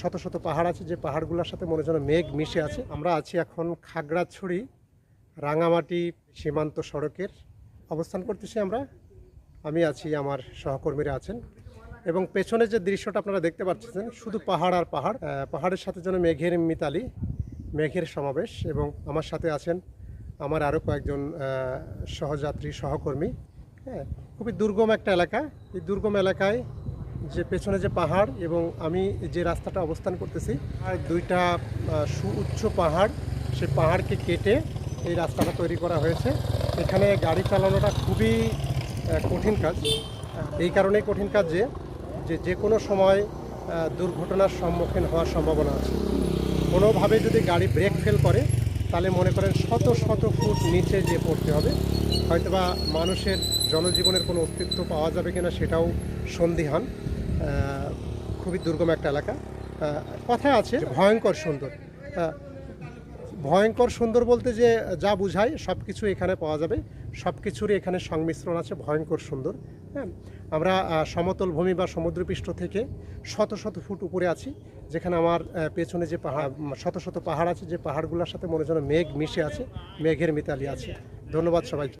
শত শত পাহাড় আছে, যে পাহাড়গুলোর সাথে মনে যেন মেঘ মিশে আছে। আমরা আছি এখন খাগড়াছড়ি, রাঙামাটি সীমান্ত সড়কের অবস্থান করতেছি আমরা। আমি আছি, আমার সহকর্মীরা আছেন। এবং পেছনে যে দৃশ্যটা আপনারা দেখতে পাচ্ছেন, শুধু পাহাড় আর পাহাড় পাহাড়ের সাথে যেন মেঘের মিতালি, মেঘের সমাবেশ। এবং আমার সাথে আছেন আমার আরও কয়েকজন সহযাত্রী, সহকর্মী। হ্যাঁ খুবই দুর্গম একটা এলাকা। এই দুর্গম এলাকায় যে পেছনে যে পাহাড় এবং আমি যে রাস্তাটা অবস্থান করতেছি দুইটা সুউচ্চ পাহাড়, সে পাহাড়কে কেটে এই রাস্তাটা তৈরি করা হয়েছে। এখানে গাড়ি চালানোটা খুবই কঠিন কাজ। এই কারণেই কঠিন কাজ যে যে যে কোনো সময় দুর্ঘটনার সম্মুখীন হওয়ার সম্ভাবনা আছে। কোনোভাবে যদি গাড়ি ব্রেক ফেল করে তাহলে মনে করেন শত শত ফুট নিচে যে পড়তে হবে। হয়তোবা মানুষের জনজীবনের কোনো অস্তিত্ব পাওয়া যাবে কিনা সেটাও সন্দিহান। খুবই দুর্গম একটা এলাকা। কথা আছে ভয়ঙ্কর সুন্দর। ভয়ঙ্কর সুন্দর বলতে যে যা বুঝায় সব কিছু এখানে পাওয়া যাবে। সব কিছুরই এখানে সংমিশ্রণ আছে, ভয়ঙ্কর সুন্দর। হ্যাঁ? আমরা সমতল ভূমি বা সমুদ্রপৃষ্ঠ থেকে শত শত ফুট উপরে আছি, যেখানে আমার পেছনে যে পাহাড় শত শত পাহাড় আছে, যে পাহাড়গুলোর সাথে মনে যেন মেঘ মিশে আছে, মেঘের মিতালি আছে। ধন্যবাদ সবাইকে।